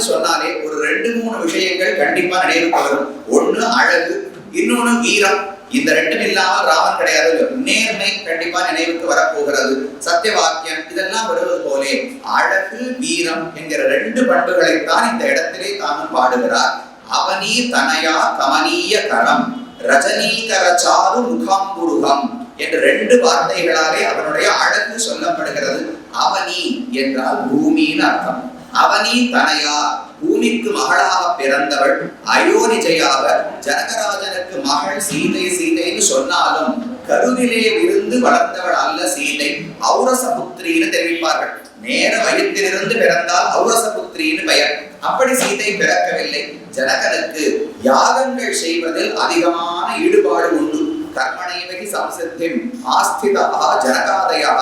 ராமன்னு சொன்னாலே ஒரு ரெண்டு மூணு விஷயங்கள் கண்டிப்பா நினைவுக்கு வரும். ஒண்ணு அழகு இன்னொன்னு வீரம். இந்த ரெண்டும் இல்லாமல் ராமன் கிடையாது. நேர்மை கண்டிப்பா நினைவுக்கு வரப்போகிறது. சத்திய வாக்கியம் இதெல்லாம் வருவது போலே அழகு வீரம் என்கிற ரெண்டு பண்புகளைத்தான் இந்த இடத்திலே தானும் பாடுகிறார். அவனி தனையா கமனீய கரம் ரஜனீகர சாரு முகாம்புருகம் என்ற ரெண்டு வார்த்தைகளாலே அவனுடைய அழகு சொல்லப்படுகிறது. அவனி என்றால் பூமின்னு அர்த்தம். அவனி தனையா பூமிக்கு மகளாக பிறந்தவள் அயோனிஜையாக ஜனகராஜனுக்கு மகள் சீதை சீதைன்னு சொன்னாலும் கருவிலே விருந்து வளர்ந்தவள் அல்ல சீதை. ஔரசபுத்திரின்னு தெரிவிப்பார்கள். நேர வயிற்றிலிருந்து பிறந்தால் ஔரசபுத்திரின்னு பெயர். அப்படி சீதை பிறக்கவில்லை. ஜனகனுக்கு யாகங்கள் செய்வதில் அதிகமான ஈடுபாடு உண்டு. கர்மணைவகி சம்சித்திம் ஆஸ்திதா ஜனகாதயா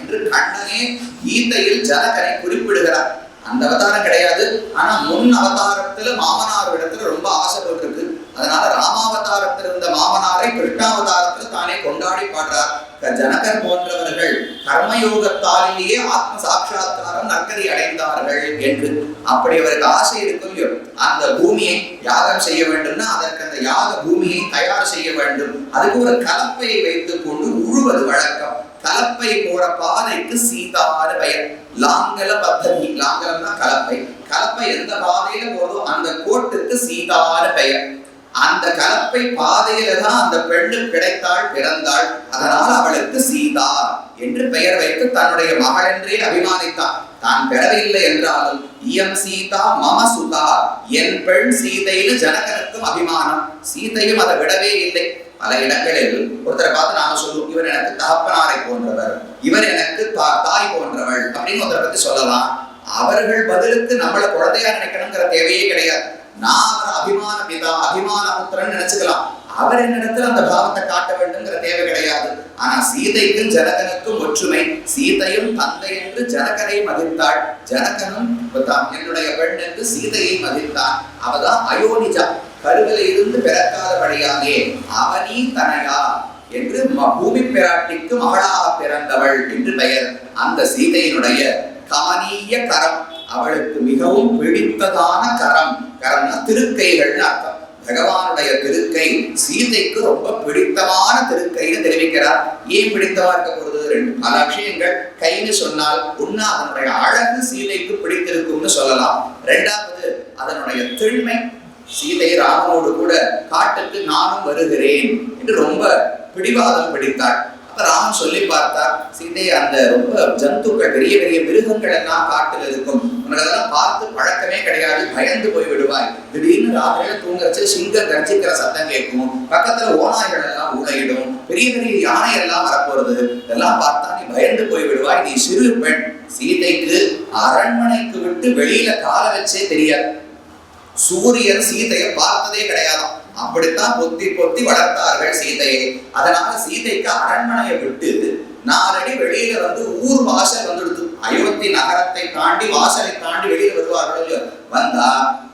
என்று கண்ணனே கீதையில் ஜனகனை குறிப்பிடுகிறார். அந்த அவதாரம் கிடையாது. ஆனா முன் அவதாரத்துல மாமனார் இடத்துல ரொம்ப ஆசைப்பட்டிருக்கு. அதனால ராமாவதாரத்தில் இருந்த மாமனாரை கிருஷ்ணாவதாரத்துல தானே கொண்டாடி பாடுறார். ஜனகர் போன்றவர்கள் கர்மயோகத்தாலேயே ஆத்ம சாட்சா்காரம் நற்கதி அடைந்தார்கள் என்று. அப்படி அவருக்கு ஆசை இருக்கும் அந்த பூமியை யாகம் செய்ய வேண்டும்னா அதற்கு அந்த யாக பூமியை தயார் செய்ய வேண்டும். அதுக்கு ஒரு கலப்பையை வைத்துக் கொண்டு உழுவது வழக்கம். கலப்பை போற பாதைக்கு சீதாறு பெயர். லாங்கல பத்ததி. லாங்கலம்னா கலப்பை. கலப்பை எந்த பாதையில போதோ அந்த கோட்டுக்கு சீதான பெயர். அந்த கலப்பை பாதையில தான் அந்த பெண்ணு கிடைத்தாள் பிறந்தாள். அதனால் அவளுக்கு சீதா என்று பெயர் வைத்து தன்னுடைய மகள் என்றே அபிமானித்தான். தான் பெறவில்லை என்றாலும் இயம் சீதா மம சுதா. என் பெண் சீதைன்னு ஜனகனுக்கும் அபிமானம். சீதையும் அதை விடவே இல்லை. பல இடங்களில் ஒருத்தரை பார்த்து நாம சொல்லுவோம் இவர் எனக்கு தகப்பனாரை போன்றவர் இவர் எனக்கு தா- தாய் போன்றவள் அப்படின்னு ஒருத்தரை பத்தி சொல்லலாம். அவர்கள் பதிலுக்கு நம்மள குழந்தையா நினைக்கணுங்கிற தேவையே கிடையாது. நான் அவர் அபிமான பிதா அபிமான புத்திரன் நினைச்சுக்கலாம். அவர் என்னிடத்துல அந்த பாவத்தை காட்ட வேண்டும்ங்கிற தேவை கிடையாது. ஆனா சீதைக்கும் ஜனகனுக்கும் ஒற்றுமை. சீதையும் தந்தை என்று ஜனகனை மதித்தாள். ஜனகனும் என்னுடைய பெண் என்று சீதையை மதித்தான். அவதான் அயோனிஜா. கருவில இருந்து பிறக்காதபடியாகே அவனி தனையா என்று ம- பூமி பிராட்டிக்கு மகளாக பிறந்தவள் என்று பெயர். அந்த சீதையினுடைய காணிய கரம் அவளுக்கு மிகவும் பிடித்ததான கரம். கரம்னா திருக்கைகள்னு அர்த்தம். பகவானுடைய திருக்கை சீதைக்கு ரொம்ப பிடித்தமான திருக்கைன்னு தெரிவிக்கிறார். ஏன் பிடித்தமா இருக்க போறது? ரெண்டு பல விஷயங்கள் கைன்னு சொன்னால் ஒன்னா அதனுடைய அழகு சீதைக்கு பிடித்திருக்கும்னு சொல்லலாம். ரெண்டாவது அதனுடைய திண்மை சீதை ராமனோடு கூட காட்டுக்கு நானும் வருகிறேன் என்று ரொம்ப பிடிவாதம் பிடித்தார் அப்ப ராமன் சொல்லி பார்த்தார் சீதை அந்த ரொம்ப ஜந்துக்கள் பெரிய பெரிய மிருகங்கள் எல்லாம் காட்டில் இருக்கும். உனக்கு அதெல்லாம் பார்த்து பழக்கமே கிடையாது பயந்து போய் விடுவாய். திடீர்னு ராத்திரியில தூங்குறச்சு சிங்க கர்ஜிக்கிற சத்தம் கேட்கும். பக்கத்துல ஓநாய்கள் எல்லாம் உடையிடும் பெரிய பெரிய யானை எல்லாம் வரப்போறது. இதெல்லாம் பார்த்தா நீ பயந்து போய் விடுவாய். நீ சிறு பெண். சீதைக்கு அரண்மனைக்கு விட்டு வெளியில கால வச்சே தெரியாது. சூரியன் சீதையை பார்த்ததே கிடையாதாம் அப்படித்தான் பொத்தி பொத்தி வளர்த்தார்கள் சீதையை. அதனால சீதைக்கு அரண்மனையை விட்டு நாலடி வெளியில வந்து ஊர் வாசல் வந்துடுது. அயோத்தி நகரத்தை தாண்டி வாசலை தாண்டி வெளியில வருவார்கள் வந்தா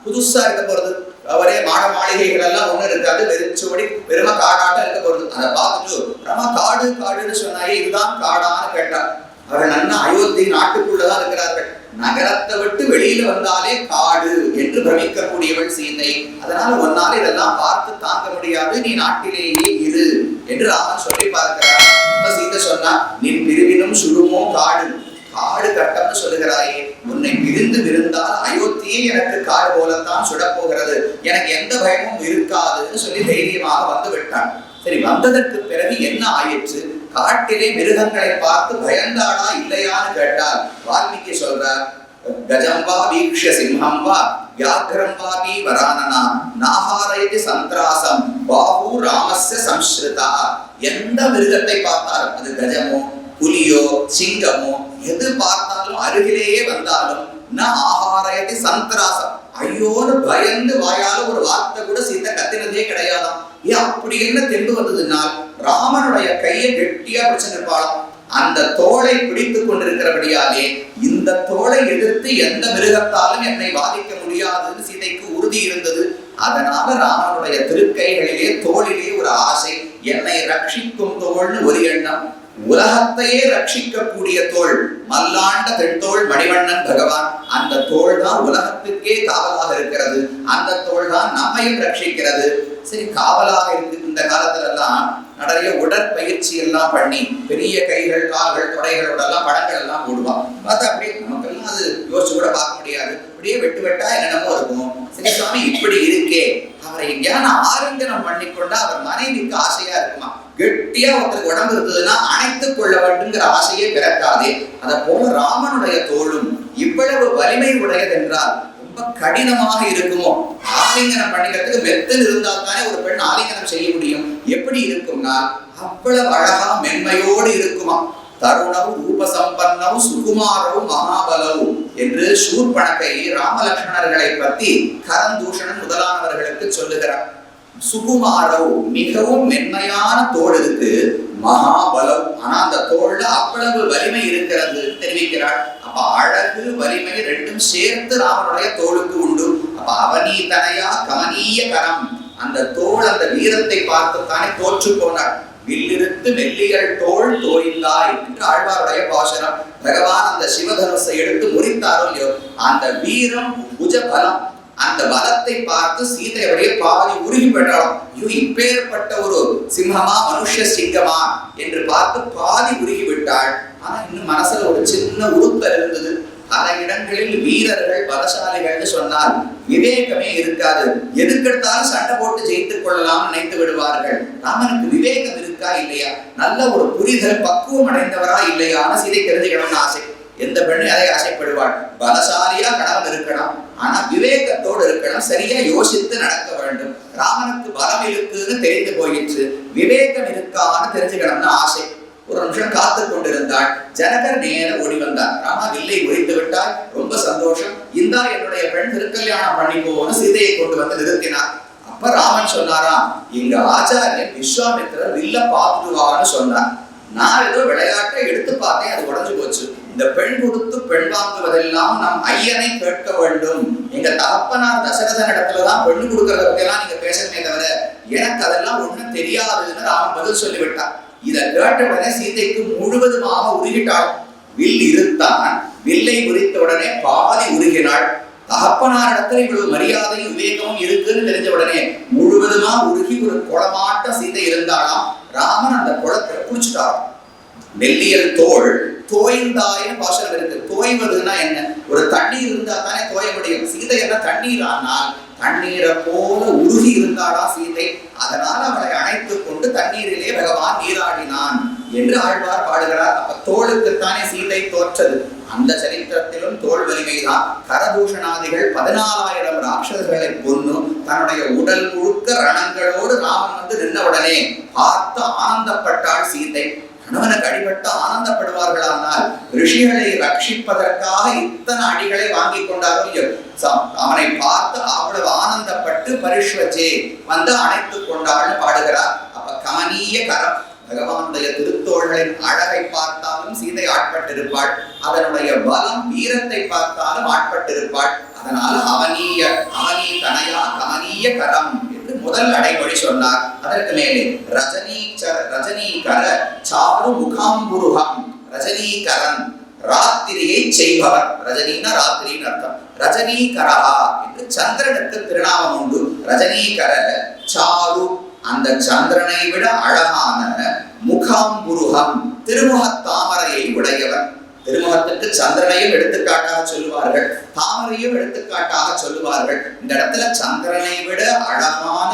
புதுசா இருக்க போறது. அவரே மாட மாளிகைகள் எல்லாம் ஒண்ணு இருக்காது வெறிச்சபடி வெறும காடாட்டம் இருக்க போறது. அதை பார்த்துட்டு ரமா காடு காடுன்னு சொன்னாயே இதுதான் காடான்னு கேட்டார் அவர்கள் நன்னா அயோத்தி நாட்டுக்குள்ளதான் இருக்கிறார்கள். நகரத்தை விட்டு வெளியில வந்தாலே காடு என்று பிரமிக்கக்கூடியவள் சீதை. அதனால ஒன்னால இதெல்லாம் பார்த்து தாங்க முடியாது நீ நாட்டிலேயே இரு என்று ராமன் சொல்லி பார்க்கிறார். அப்ப சீதை சொன்னா நீ பிரிவினும் சுடுமோ காடு. காடு கட்டம்னு சொல்லுகிறாயே. உன்னை பிரிந்து விருந்தால் அயோத்தியே எனக்கு காடு போலத்தான் சுடப் போகிறது எனக்கு எந்த பயமும் இருக்காதுன்னு சொல்லி தைரியமாக வந்து விட்டான். சரி வந்ததற்கு பிறகு என்ன ஆயிற்று? காட்டிலே மிருகங்களை பார்த்து பயந்தாளா இல்லையான்னு கேட்டால் வால்மீகி சொல்றார் கஜம்பா வீக்ஷ சிம்ஹம் வா வியாக்ரம் வாபி வரானனா நாகாரயதி சந்திராசம் பாபு ராமஸ்ய சம்ஸ்ருதா. எந்த மிருகத்தை பார்த்தாலும் அது கஜமோ புலியோ சிங்கமோ எது பார்த்தாலும் அருகிலேயே வந்தாலும் ந ஆகாரயதி சந்திராசம். ஐயோன்னு பயந்து வாயால ஒரு வார்த்தை கூட சீத்த கத்தினதே கிடையாதாம். ஏன் அப்படி என்ன தெம்பு வந்ததுனால் ராமனுடைய கையை கெட்டியா பிடிச்சிருப்பாளாம் அந்த தோளை பிடித்துக் கொண்டிருக்கிறபடியாலே இந்த தோளை எதிர்த்து எந்த மிருகத்தாலும் என்னை பாதிக்க முடியாதுன்னு சீதைக்கு உறுதி இருந்தது. அதனால ராமனுடைய திருக்கைகளிலே தோளிலே ஒரு ஆசை என்னை ரட்சிக்கும் தோள்னு ஒரு எண்ணம். உலகத்தையே ரட்சிக்கக்கூடிய தோள் மல்லாண்ட தென்தோல் மணிவண்ணன் பகவான். அந்த தோள் தான் உலகத்துக்கே காவலாக இருக்கிறது. அந்த தோல் தான் நம்மையும் ரட்சிக்கிறது. சரி காவலாக இருக்கு இந்த காலத்துல எல்லாம் நிறைய உடற்பயிற்சி எல்லாம் பண்ணி பெரிய கைகள் கால்கள் தொடைகளோட எல்லாம் படங்கள் எல்லாம் போடுவான் பார்த்தா அப்படியே நமக்கெல்லாம் அது யோசிச்சு கூட பார்க்க முடியாது. அப்படியே வெட்டு வெட்டா என்னென்னமோ இருக்கும். சரி சுவாமி இப்படி இருக்கே. அவரை எங்கேயான ஆலிங்கனம் பண்ணிக்கொண்டா அவர் மனைவிக்கு ஆசையா இருக்குமா? கெட்டியா ஒருத்தருக்கு உடம்பு இருந்ததுன்னா அணைத்துக் கொள்ள வேண்டுங்கிற ஆசையே பிறக்காதே. அதை போல ராமனுடைய தோளும் இவ்வளவு வலிமை உடையதென்றால் ரொம்ப கடினமாக இருக்குமோ? ஆலிங்கனம் பண்ணிக்கிறதுக்கு மெத்தல் இருந்தால் தானே ஒரு பெண் ஆலிங்கனம் செய்ய முடியும். எப்படி இருக்கும்னா அவ்வளவு அழகா மென்மையோடு இருக்குமா. தருணவு ரூபசம்பன்னவு சுகுமாரவு மகாபலவு என்று சூர்பணக்கை ராமலக்ஷ்மணர்களை பத்தி கரந்தூஷணன் முதலானவர்களுக்கு சொல்லுகிறார். சுகுமாரவ் மிகவும் மென்மையான தோல் இருக்கு. மகாபலம். ஆனா அந்த தோல்ல அவ்வளவு வலிமை இருக்கிறது தெரிவிக்கிறாள் அப்ப அழகு வலிமை ரெண்டும் சேர்த்து ராமனுடைய தோளுக்கு உண்டு. அப்ப அவனீ தனையா கமனீய கரம். அந்த தோல் அந்த வீரத்தை பார்த்து தானே தோற்று போனார். வில்லிருந்து மெல்லிகள் தோல் தோய்ந்தாய் என்று ஆழ்வாருடைய பாசனம். பகவான் அந்த சிவதனுசை எடுத்து முறித்தாரோ இல்லையோ? அந்த வீரம் புஜ பலம் அந்த பலத்தை பார்த்து சீதை அப்படியே பாதி உருகி பெற்றாலும் ஐயோ இப்பேற்பட்ட ஒரு சிம்மமா மனுஷ சிங்கமா என்று பார்த்து பாதி உருகி விட்டாள். ஆனா இன்னும் மனசுல ஒரு சின்ன உறுத்தல் இருந்தது. பல இடங்களில் வீரர்கள் பலசாலிகள்னு சொன்னால் விவேகமே இருக்காது. எதுக்கெடுத்தாலும் சண்டை போட்டு ஜெயித்துக் கொள்ளலாம் நினைத்து விடுவார்கள். ராமனுக்கு விவேகம் இருக்கா இல்லையா? நல்ல ஒரு புரிதல் பக்குவம் அடைந்தவரா இல்லையான்னு சீதை தெரிஞ்சுக்கணும்னு ஆசை. எந்த பெண்ணு அதை ஆசைப்படுவாள்? பலசாலியா கணவன் இருக்கணும். ஆனா விவேகத்தோடு இருக்கணும். சரியா யோசித்து நடக்க வேண்டும். ராமனுக்கு பலம் இருக்குன்னு தெரிந்து போயிற்று. விவேகம் இருக்கான்னு தெரிஞ்சுக்கணும்னு ஆசை. ஒரு நிமிஷம் காத்து கொண்டிருந்தாள். ஜனகர் நேர ஓடி வந்தார். ராமா வில்லை ஒழித்து விட்டால் ரொம்ப சந்தோஷம். இந்தா என்னுடைய பெண் திருக்கல்யாணம் பண்ணிக்கோன்னு சீதையை கொண்டு வந்து நிறுத்தினார். அப்ப ராமன் சொன்னாராம் எங்க ஆச்சாரியன் விஸ்வாமித்திரர் வில்ல பார்த்துடுவான்னு சொன்னார். நான் ஏதோ விளையாட்டை எடுத்து பார்த்தேன். அது உடஞ்சு போச்சு. இந்த பெண் கொடுத்து பெண் வாங்குவதெல்லாம் நம் ஐயனை கேட்க வேண்டும். எங்க தகப்பனார் தசரதன் இடத்துலதான் பெண்ணு கொடுக்கறத பத்தியெல்லாம் நீங்க பேசணுமே தவிர எனக்கு அதெல்லாம் ஒண்ணும் தெரியாதுன்னு ராமன் பதில் சொல்லிவிட்டான் இதை கேட்ட உடனே சீதைக்கு முழுவதுமாக உருகிட்டாள். வில் இருத்தான். வில்லை உரித்த உடனே பாதி உருகினாள். தகப்பனாரிடத்துல இவ்வளவு மரியாதையும் விவேகமும் இருக்குன்னு தெரிஞ்ச உடனே முழுவதுமா உருகி ஒரு குளமாட்ட சீதை இருந்தாலாம் ராமன் அந்த குளத்தை குளிச்சுட்டாராம். மெல்லியல் தோல் தோய்ந்தாயின்னு பாசனம் இருக்கு. தோய்வதுன்னா என்ன? ஒரு தண்ணீர் இருந்தா தானே தோய முடியும். சீதை என்ன? தண்ணீர் ஆனால் தண்ணீரை போல உருகி இருந்தாளா சீதை? அதனால் அவளை அணைத்து கொண்டு தண்ணீரிலே பகவான் நீராடினான் என்று ஆழ்வார் பாடுகிறார். அப்ப தோளுக்குத்தானே சீதை தோற்றது? அந்த சரித்திரத்திலும் தோல் வலிமைதான். கரபூஷணாதிகள் பதினாலாயிரம் ராட்சசர்களை கொண்டு தன்னுடைய உடல் முழுக்க ரணங்களோடு ராமன் வந்து நின்ன உடனே பார்த்து ஆனந்தப்பட்டாள் சீதை. கணவனுக்கு அடிபட்டு ஆனந்தப்படுவார்களானால் ரிஷிகளை ரட்சிப்பதற்காக இத்தனை அடிகளை வாங்கி கொண்டாரோ அவனை பார்த்து அவ்வளவு ஆனந்தப்பட்டு பரிஷ்வச்சே வந்து அணைத்துக் கொண்டாள்னு பாடுகிறார். அப்ப கமனீய கரம் பகவானுடைய திருத்தோள்களின் அழகை பார்த்தாலும் சீதை ஆட்பட்டிருப்பாள். அதனுடைய பலம் வீரத்தை பார்த்தாலும் ஆட்பட்டிருப்பாள். அதனால அவனீய அவனீ தனையா கமனீய கரம் என்று முதல் அடைமொழி சொன்னார். அதற்கு மேலே ரஜனீச்சர ரஜனீகர சாரு முகாம்புருகம் ரஜனீகரன் ராத்திரியை செய்பவர். ரஜினின்னா ராத்திரின்னு அர்த்தம். ரஜனீகரஹா என்று சந்திரனுக்கு திருநாமம் உண்டு. ரஜனீகர சாரு அந்த சந்திரனை விட அழகான முகாம்புருகம் திருமுகத் தாமரையை உடையவர். திருமுகத்துக்கு சந்திரனையும் எடுத்துக்காட்டாக சொல்லுவார்கள் தாமரையும் எடுத்துக்காட்டாக சொல்லுவார்கள். இந்த இடத்துல சந்திரனை விட அழகான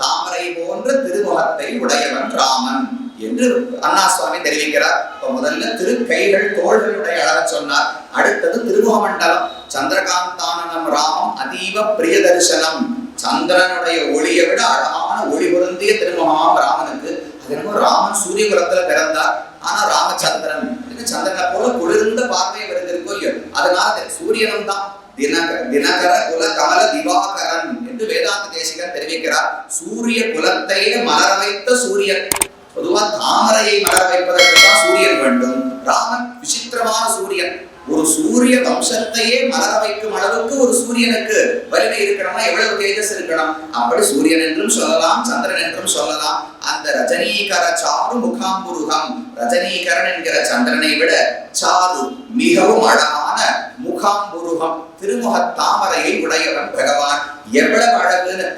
தாமரை போன்ற திருமுகத்தை உடையவன் ராமன் என்று அண்ணா சுவாமி தெரிவிக்கிறார். இப்ப முதல்ல திருக்கைகள் தோள்களுடைய அழக சொன்னார். அடுத்தது திருமுகமண்டலம். சந்திரகாந்தானனம் ராமம் அதீவ பிரிய தரிசனம் சந்திரனுடைய ஒளியை விட அழகான ஒளி பொருந்திய திருமுகமாம் ராமனுக்கு. அது என்னமோ ராமன் சூரியகுலத்துல பிறந்தார். ஆனா ராமச்சந்திரன் சந்திரனை போல குளிர்ந்த பார்வை வருந்திருக்கோ இல்லையோ? அதனால சூரியனும் தான் தினக தினகர குல கமல திவாகரன் என்று வேதாந்த தேசிகன் தெரிவிக்கிறார். சூரிய குலத்தையே மலர வைத்த சூரியன். பொதுவா தாமரையை மலர வைப்பதற்கு தான் சூரியன் வேண்டும். ராமன் விசித்திரமான சூரியன். ஒரு சூரிய வம்சத்தையே மலர வைக்கும் அளவுக்கு ஒரு சூரியனுக்கு வலிமை இருக்கணும்னா எவ்வளவு தேஜஸ் இருக்கணும்? அப்படி சூரியன் என்றும் சொல்லலாம் சந்திரன் என்றும் சொல்லலாம். அந்த ரஜனீகர சாரு முகாம்புருகம். ரஜனீகரன் என்கிற சந்திரனை விட சாரு மிகவும் அழகான முகாம்புருகம். திருமுக தாமரையை உடையவன் பகவான். எவ்வளவு அழகுன்னு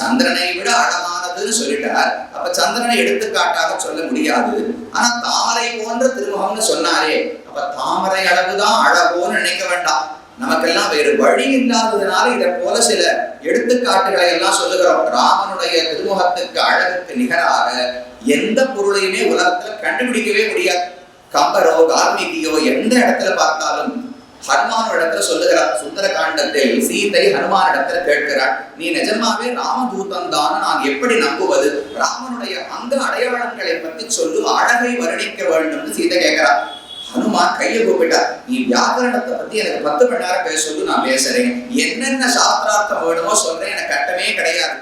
சந்திரனை விட அழகானதுன்னு சொல்லிட்டார். அப்ப சந்திரனை எடுத்துக்காட்டாக சொல்ல முடியாது. ஆனா தாமரை போன்ற திருமுகம்னு சொன்னாரே. அப்ப தாமரை அளவுதான் அழகோன்னு நினைக்க வேண்டாம். நமக்கெல்லாம் வேறு வழி இல்லாததுனால இதை போல சில எடுத்துக்காட்டுகளை எல்லாம் சொல்லுகிறோம். ராமனுடைய திருமுகத்துக்கு அழகுக்கு நிகராக எந்த பொருளையுமே உலகத்துல கண்டுபிடிக்கவே முடியாது. கம்பரோ கார்மிகியோ எந்த இடத்துல பார்த்தாலும் ஹனுமான் இடத்துல சொல்லுகிறார். சுந்தர காண்டத்தில் சீதை ஹனுமான் இடத்துல கேட்கிறார். நீ நிஜமாவே ராமதூதன் தான் நான் எப்படி நம்புவது? ராமனுடைய அந்த அடையாளங்களை பற்றி சொல்லு அழகை வர்ணிக்க வேண்டும்னு சீதை கேட்கிறார். ஹனுமான் கையை கூப்பிட்டார் நீ வியாக்கரணத்தை பத்தி எனக்கு பத்து மணி நேரம் பேச சொல்லு நான் பேசுறேன். என்னென்ன சாஸ்திரார்த்தம் வேணுமோ சொல்றேன் எனக்கு கட்டமே கிடையாது.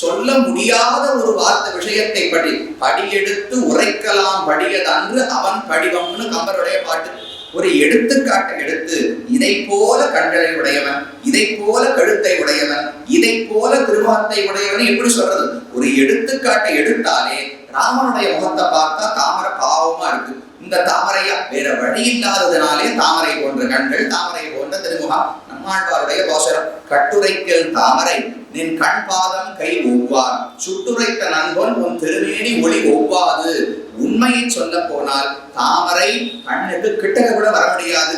சொல்ல முடியாத ஒரு வார்த்தை விஷயத்தை படி படியெடுத்து உரைக்கலாம் படியதன்று அவன் படிவம்னு கம்பருடைய பாட்டு. ஒரு எடுத்துக்காட்டை எடுத்து இதை போல கண்களை உடையவன் இதை போல கழுத்தை உடையவன் இதை போல திருமுகத்தை உடையவன் எப்படி சொல்றது? ஒரு எடுத்துக்காட்டை எடுத்தாலே ராமனுடைய முகத்தை பார்த்தா தாமரை பாவமா இருக்கு. இந்த தாமரையா வேற வழி இல்லாததுனாலே தாமரை போன்ற கண்கள் தாமரை போன்ற திருமுகம். நம்மாழ்வாருடைய கோசரம் கட்டுரைக்கல் தாமரை நின் கண் பாதம் கை ஒவ்வார். சுட்டுரைத்த நண்பன் உன் திருமேனி ஒளி ஒவ்வாது. உண்மையை சொல்ல போனால் தாமரை கண்ணுக்கு கிட்டக கூட வர முடியாது.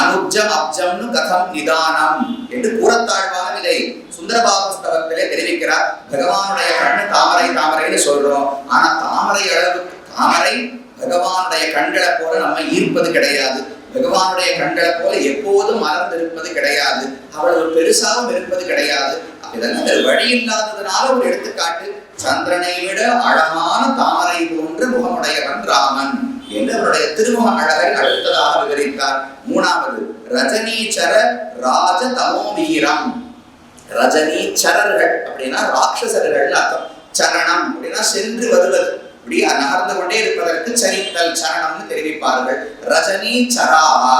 அனுஜம் அப்ஜம்னு கதம் நிதானம் என்று கூறத்தாழ்வான நிலை. சுந்தரபாபஸ்தவத்திலே தெரிவிக்கிறார் பகவானுடைய கண்ணு தாமரை தாமரைன்னு சொல்றோம். ஆனா தாமரை அளவு தாமரை கண்களை போல நம்ம ஈர்ப்பது கிடையாது. பகவானுடைய கண்களை போல எப்போதும் மலர்ந்திருப்பது கிடையாது. அவ்வளவு பெருசாகவும் இருப்பது கிடையாது. இதெல்லாம் வேறு வழி இல்லாததுனால ஒரு எடுத்துக்காட்டு சந்திரனை விட அழகான தாமரை போன்ற முகமுடையவன் ராமன். என்று அவருடைய திருமுக அழகை அடுத்ததாக விவரித்தார். மூணாவது ரஜனீச்சர ராஜ தமோவீரம் ரஜனீச்சரர்கள் அப்படின்னா ராட்சசர்கள் அர்த்தம். சரணம் அப்படின்னா சென்று வருவது. இப்படி நகர்ந்து கொண்டே இருப்பதற்கு சரித்தல் சரணம்னு தெரிவிப்பார்கள். ரஜனி சராவா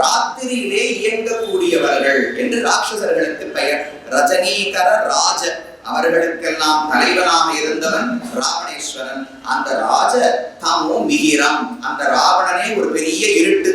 ராத்திரியிலே இயங்கக்கூடியவர்கள் என்று ராட்சசர்களுக்கு பெயர். ரஜனீகர ராஜ அவர்களுக்கெல்லாம் தலைவனாக இருந்தவன் ராவணேஸ்வரன். அந்த ராஜ தாமோ மிகிரம் அந்த ராவணனே ஒரு பெரிய இருட்டு.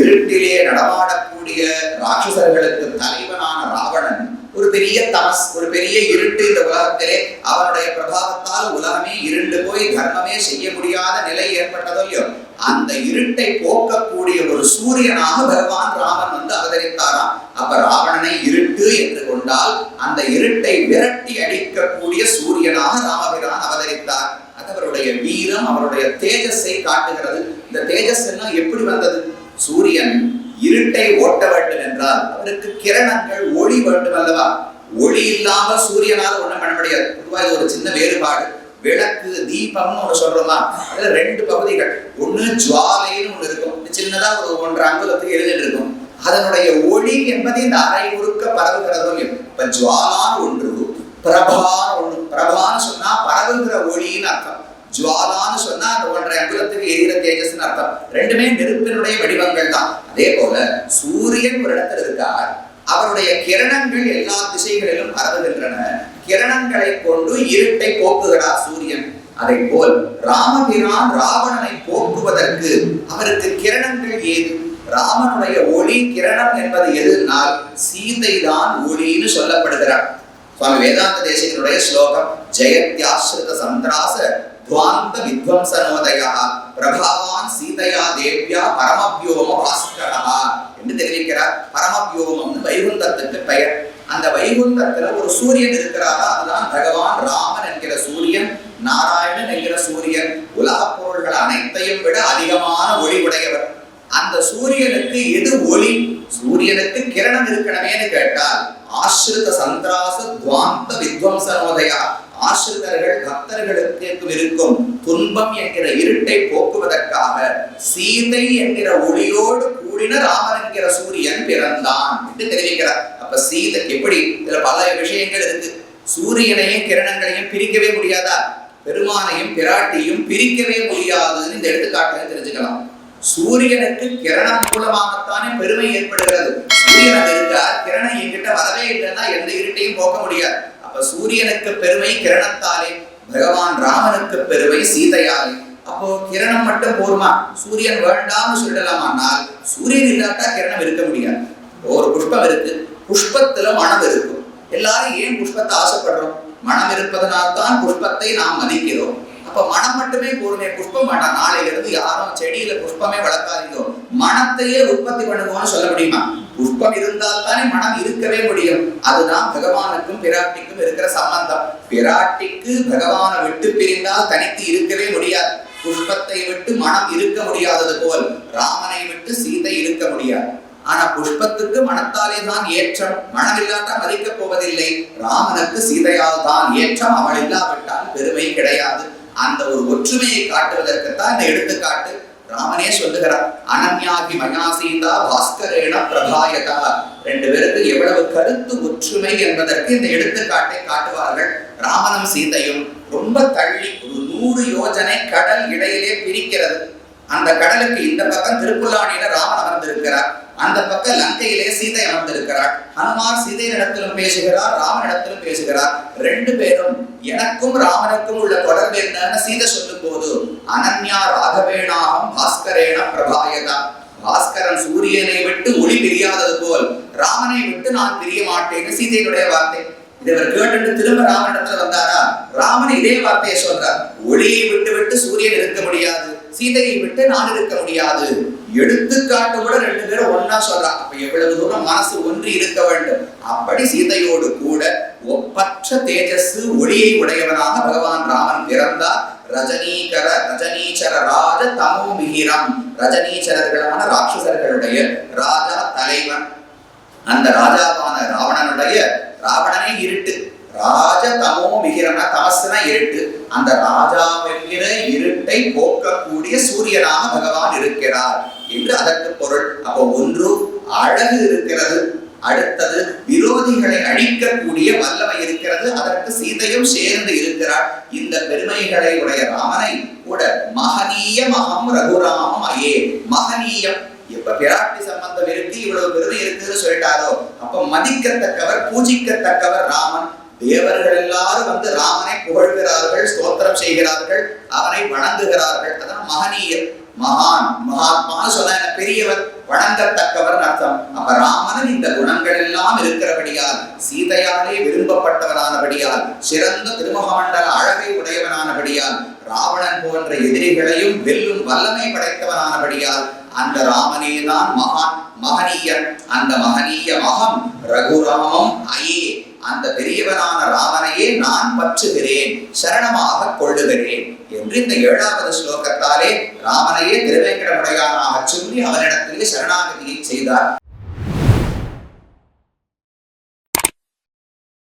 இருட்டிலே நடமாடக்கூடிய ராட்சசர்களுக்கு தலைவனான ராவணன் ஒரு பெரிய தமஸ் ஒரு பெரிய இருட்டு இந்த உலகத்திலே. அவனுடைய பிரபாவத்தால் உலகமே இருண்டு போய் தர்மமே செய்ய முடியாத நிலை ஏற்பட்டதோ இல்லையோ அந்த இருட்டை போக்கக்கூடிய ஒரு சூரியனாக பகவான் ராமன் வந்து அவதரித்தாராம். அப்ப ராவணனை இருட்டு என்று கொண்டால் அந்த இருட்டை விரட்டி அடிக்கக்கூடிய சூரியனாக ராமபிரான் அவதரித்தார். அது அவருடைய வீரம் அவருடைய தேஜஸை காட்டுகிறது. இந்த தேஜஸ் எல்லாம் எப்படி வந்தது? சூரியன் இருட்டை ஓட்ட வேண்டும் என்றால் அவருக்கு கிரணங்கள் ஒளி வேண்டும் அல்லவா? ஒளி இல்லாம சூரியனால ஒண்ணும் பண்ண முடியாது. பொதுவாக இது ஒரு சின்ன வேறுபாடு. விளக்கு தீபம்னு ஒண்ணு சொல்றோமா? அதுல ரெண்டு பகுதிகள். ஒண்ணு ஜுவாலைன்னு ஒண்ணு இருக்கும். சின்னதா ஒரு ஒன்றரை அங்குலத்துக்கு எழுதிட்டு இருக்கும். அதனுடைய ஒளி என்பது இந்த அறை முழுக்க பரவுகிறதோ இப்ப ஜுவாலான்னு ஒன்று பிரபான்னு ஒண்ணு. பிரபான்னு சொன்னா பரவுகிற ஒளின்னு அர்த்தம். ஜுவாலான்னு சொன்னா அந்த ஒன்றரை எரிகிற தேஜஸ்னு அர்த்தம். ரெண்டுமே நெருப்பினுடைய வடிவங்கள் தான். அதே போல சூரியன் ஒரு இடத்துல இருக்கார். அவருடைய கிரணங்கள் எல்லா திசைகளிலும் பரவுகின்றன. கிரணங்களை கொண்டு இருட்டை போக்குகிறார் சூரியன். அதை போல் ராமபிரான் ராவணனை போக்குவதற்கு அவருக்கு கிரணங்கள் ஏது? ராமனுடைய ஒளி கிரணம் என்பது எதுனால் சீதை தான் ஒளின்னு சொல்லப்படுகிறார். சுவாமி வேதாந்த தேசிகனுடைய ஸ்லோகம் ஜெயத்யாஸ்ருத சந்திராச துவாந்த வித்வம்சனோதயா பிரபாவான் சீதையா தேவ்யா பரமவியோம பாஸ்கரா என்று தெரிவிக்கிறார் பரமவியோமம்னு வைகுந்தத்துக்கு பெயர் அந்த வைகுந்தத்துல ஒரு சூரியன் இருக்கிறாரா அதுதான் பகவான் ராமன் என்கிற சூரியன் நாராயணன் என்கிற சூரியன் உலக பொருள்கள் அனைத்தையும் விட அதிகமான ஒளி உடையவர் அந்த சூரியனுக்கு எது ஒளி சூரியனுக்கு கிரணம் இருக்கணுமேன்னு கேட்டால் ஆசிரித சந்திராச துவாந்த வித்வம்சனோதயா ஆசிரியர்கள் பக்தர்களுக்கு இருக்கும் துன்பம் என்கிற இருட்டை போக்குவதற்காக சீதை என்கிற ஒளியோடு கூடின ராமன் என்கிற சூரியன் பிறந்தான் என்று தெரிவிக்கிறார். அப்ப சீதை எப்படி? இதுல பல விஷயங்கள் இருக்கு. சூரியனையும் கிரணங்களையும் பிரிக்கவே முடியாதா? பெருமானையும் பிராட்டியும் பிரிக்கவே முடியாதுன்னு இந்த எடுத்துக்காட்டுல தெரிஞ்சுக்கலாம். சூரியனுக்கு கிரணம் மூலமாகத்தானே பெருமை ஏற்படுகிறது. சூரியன் இருக்கார் கிரணம் என்கிட்ட வரவே இல்லைன்னா எந்த இருட்டையும் போக்க முடியாது. அப்ப சூரியனுக்கு பெருமை கிரணத்தாலே பகவான் ராமனுக்கு பெருமை சீதையாலே. அப்போ கிரணம் மட்டும் போருமா? சூரியன் வேண்டாம்னு சொல்லலாமானால் சூரியன் இல்லாட்டா கிரணம் இருக்க முடியாது. ஒரு புஷ்பம் இருக்கு. புஷ்பத்துல மனம் இருக்கும். எல்லாரும் ஏன் புஷ்பத்தை ஆசைப்படுறோம்? மனம் இருப்பதனால் தான் புஷ்பத்தை நாம் மதிக்கிறோம். அப்ப மனம் மட்டுமே போருமே. புஷ்பம் வேண்டாம். நாளையிலிருந்து யாரும் செடியில புஷ்பமே வளர்க்காதீங்க. மனத்தையே உற்பத்தி பண்ணுவோம்னு சொல்ல முடியுமா? புஷ்பம் இருந்தால் தானே மனம் இருக்கவே முடியும். அதுதான் பகவானுக்கும் பிராட்டிக்கும் இருக்கிற சம்பந்தம். பிராட்டிக்கு பகவானை விட்டு பிரிந்தால் தனித்து இருக்கவே முடியாது. புஷ்பத்தை விட்டு மனம் இருக்க முடியாதது போல் ராமனை விட்டு சீதை இருக்க முடியாது. ஆனா புஷ்பத்துக்கு மனத்தாலே தான் ஏற்றம். மனம் இல்லாட்டா மதிக்கப் போவதில்லை. ராமனுக்கு சீதையால் தான் ஏற்றம். அவள் இல்லாவிட்டால் பெருமை கிடையாது. அந்த ஒரு ஒற்றுமையை காட்டுவதற்குத்தான் இந்த எடுத்துக்காட்டு ராமனே சொல்லுகிறார். அனன்யாகி மயா சீதா பாஸ்கரேண பிரபாயகா ரெண்டு பேருக்கு எவ்வளவு கருத்து ஒற்றுமை என்பதற்கு இந்த எடுத்துக்காட்டை காட்டுவார்கள். ராமனும் சீதையும் ரொம்ப தள்ளி ஒரு நூறு யோஜனை கடல் இடையிலே பிரிக்கிறது. அந்த கடலுக்கு இந்த பக்கம் திருப்புல்லாணியில ராமன் அமர்ந்திருக்கிறார். அந்த பக்கம் லங்கையிலே சீதை அமர்ந்திருக்கிறார். ஹனுமார் சீதையினிடத்திலும் பேசுகிறார் ராமனிடத்திலும் பேசுகிறார். ரெண்டு பேரும் எனக்கும் ராமனுக்கும் உள்ள தொடர்பு என்னன்னு சீதை சொல்லும் போது அனன்யா ராகவேணாகம் பாஸ்கரேன பிரபாயதா. பாஸ்கரன் சூரியனை விட்டு ஒளி பிரியாதது போல் ராமனை விட்டு நான் பிரிய மாட்டேன்னு சீதையினுடைய வார்த்தை. இதை இவர் கேட்டுட்டு திரும்ப ராமனிடத்துல வந்தாரா? ராமன் இதே வார்த்தையை சொல்றார். ஒளியை விட்டு விட்டு சூரியன் இருக்க முடியாது சீதையை விட்டு நான் இருக்க முடியாது. எடுத்துக்காட்டு கூட ரெண்டு பேரும் ஒன்னா சொல்றாங்க. அப்ப எவ்வளவு தூரம் மனசு ஒன்றி இருக்க வேண்டும்? அப்படி சீதையோடு கூட ஒப்பற்ற தேஜஸ் ஒளியை உடையவனாக பகவான் ராமன் பிறந்தார். ரஜனீகர ரஜனீச்சர ராஜ தமோ மிகிரம் ரஜனீச்சரர்களான ராட்சசர்களுடைய ராஜா தலைவன். அந்த ராஜாவான ராவணனுடைய ராவணனே இருட்டு. ராஜ தமோ மிகிரன தமசுனா இருட்டு. அந்த ராஜாவென்கிற இருட்டை போக்கக்கூடிய சூரியனாக பகவான் இருக்கிறார். என்று அதற்கு பொருள். அப்போ ஒன்று அழகு இருக்கிறது. அடுத்தது விரோதிகளை அழிக்கக்கூடிய வல்லமை இருக்கிறது அதற்கு சீதையும் சேர்ந்து இருக்கிறார். இந்த பெருமைகளை உடைய ராமனை கூட மகனீய மகம் ரகுராமம் அயே. மகனீயம் எப்ப பிராட்டி சம்பந்தம் இருக்கு இவ்வளவு பெருமை இருக்குன்னு சொல்லிட்டாரோ அப்ப மதிக்கத்தக்கவர் பூஜிக்கத்தக்கவர் ராமன். தேவர்கள் எல்லாரும் வந்து ராமனை புகழ்கிறார்கள் ஸ்தோத்திரம் செய்கிறார்கள் அவனை வணங்குகிறார்கள். அதான் மகனீயர் மகான் மகாத்மா சொன்ன பெரியவர் வணங்கத்தக்கவர் அர்த்தம். அப்ப ராமனின் இந்த குணங்கள் எல்லாம் இருக்கிறபடியால் சீதையாலே விரும்பப்பட்டவனானபடியால் சிறந்த திருமுகமண்டல அழகை உடையவனானபடியால் ராவணன் போன்ற எதிரிகளையும் வெல்லும் வல்லமை படைத்தவனானபடியால் அந்த ராமனே தான் மகான் மகனீயன். அந்த மகனீய மகம் ரகுராமம் அயே அந்த பெரியவனான ராமனையே நான் பற்றுகிறேன் சரணமாக கொள்ளுகிறேன் என்று இந்த ஏழாவது ஸ்லோகத்தாலே ராமனையே திருவேங்கடமுடையானாக சொல்லி அவனிடத்திலே சரணாகதியை செய்தார்.